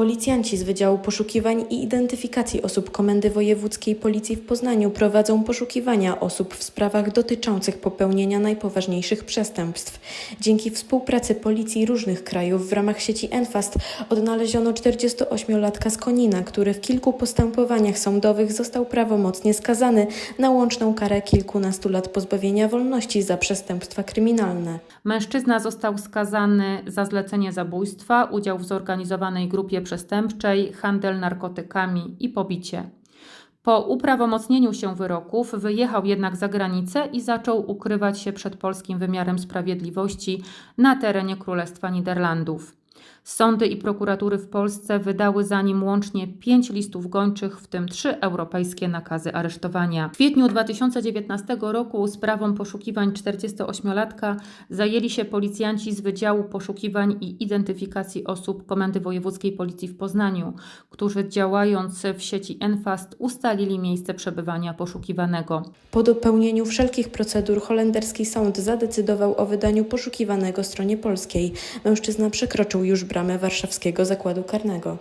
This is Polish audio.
Policjanci z Wydziału Poszukiwań i Identyfikacji Osób Komendy Wojewódzkiej Policji w Poznaniu prowadzą poszukiwania osób w sprawach dotyczących popełnienia najpoważniejszych przestępstw. Dzięki współpracy policji różnych krajów w ramach sieci Enfast odnaleziono 48-latka z Konina, który w kilku postępowaniach sądowych został prawomocnie skazany na łączną karę kilkunastu lat pozbawienia wolności za przestępstwa kryminalne. Mężczyzna został skazany za zlecenie zabójstwa, udział w zorganizowanej grupie przestępczej, handel narkotykami i pobicie. Po uprawomocnieniu się wyroków wyjechał jednak za granicę i zaczął ukrywać się przed polskim wymiarem sprawiedliwości na terenie Królestwa Niderlandów. Sądy i prokuratury w Polsce wydały za nim łącznie pięć listów gończych, w tym trzy europejskie nakazy aresztowania. W kwietniu 2019 roku sprawą poszukiwań 48-latka zajęli się policjanci z Wydziału Poszukiwań i Identyfikacji Osób Komendy Wojewódzkiej Policji w Poznaniu, którzy działając w sieci Enfast ustalili miejsce przebywania poszukiwanego. Po dopełnieniu wszelkich procedur holenderski sąd zadecydował o wydaniu poszukiwanego stronie polskiej. Mężczyzna przekroczył już bramę warszawskiego zakładu karnego.